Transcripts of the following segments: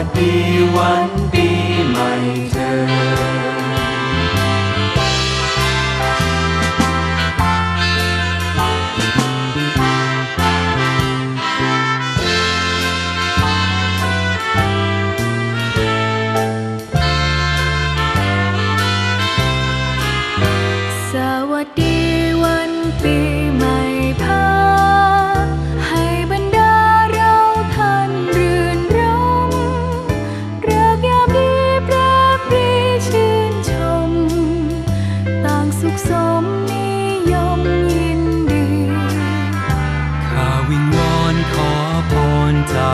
สวัสดีวันปีใหม่เธอสวัสดีวันปี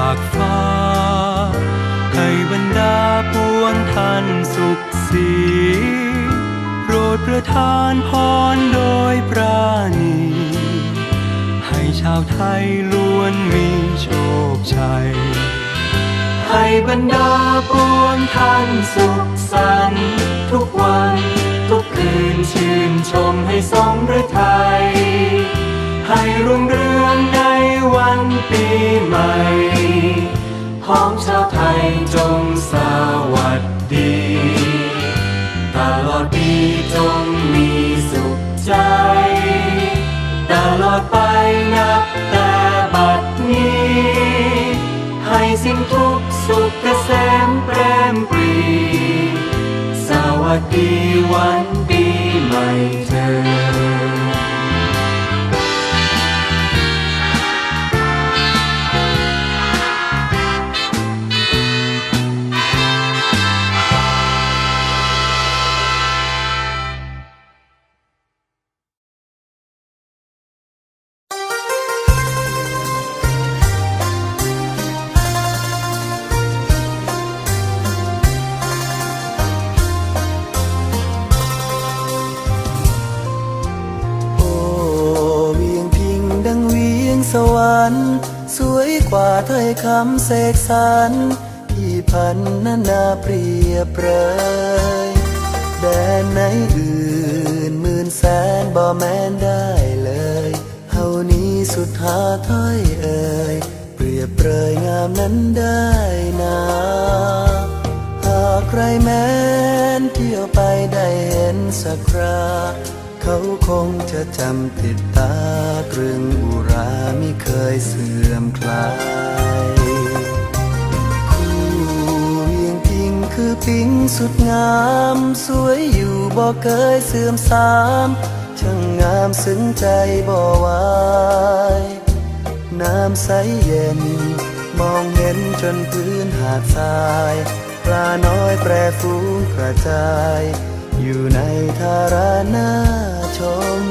ากฟ้า ให้บรรดาปวงท่านสุขสีโปรดประทานพรโดยปราณี ให้ชาวไทยล้วนมีโชคชัย ให้บรรดาปวงท่านสุขสันต์ทุกวันทุกคืนชื่นชมให้สมฤทัยให้รุ่งเรืองใน วันปีใหม่พ้องชาวไทยจงสวัสดี ตลอดปีจง สวยกว่าถ้อยคำเสกสรรที่พันนานาเปรียบเปรยแดนไหนอื่นหมื่นแสนบ่แม้นได้เลยเฮานี้สุดหาถ้อยเอ่ยเปรียบเปรยงามนั้นได้นาหากใครแม้นเที่ยวไปได้เห็นสักครา เขาคงจะจำติดตาตรึงอุราไม่เคยเสื่อมคลาย คู่เวียงพิงคือปิงสุดงาม สวยอยู่บ่เคยเสื่อมสามช่างงามซึ้งใจบ่ไหวายน้ำใสเย็น มองเห็นจนพื้นหาดทราย ปลาน้อยแปรฟูงกระจาย อยู่ในทารานาชม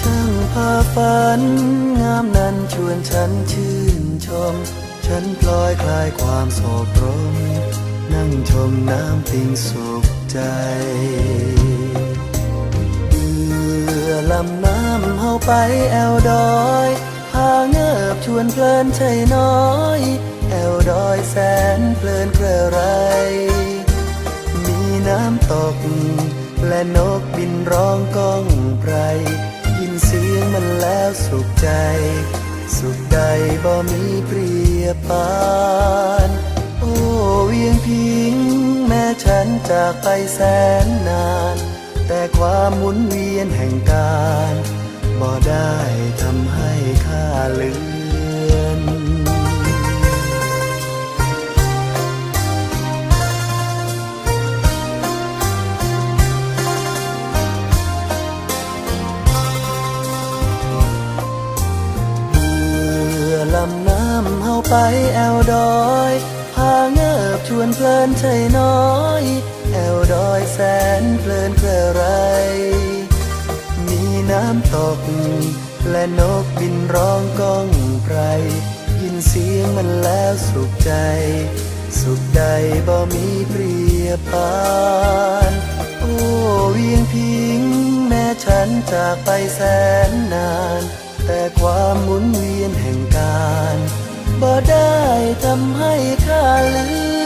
ช่างพาฝัน งามนั้นชวนฉันชื่นชม ฉันพลอยคลายความโศกรม นั่งชมน้ำปิงสุขใจเรือลำน้ำเฮาไปแอวดอยพาเงิบชวนเพลินใช่น้อย แอวดอยแสนเพลินเกระไร น้ำตก และนกบินร้องก้องไพรยินเสียงมันแล้วสุขใจ สุขใดบ่มีเปรียบปานโอ้เวียงพิง แม้ฉันจากไปแสนนาน แต่ความหมุนเวียนแห่งการบ่ได้ทำให้ข้าลือ แอวดอยพาเงิบชวนเพลินใช่น้อย แอวดอยแสนเพลินเพลไร มีน้ำตก และนกบินร้องก้องไพรยินเสียงมันแล้วสุขใจ สุขใดบ่มีเปรียบปานโอ้เวียงพิง แม้ฉันจากไปแสนนาน แต่ความหมุนเวียนแห่งการ บ่ได้ทำให้ข้าลืม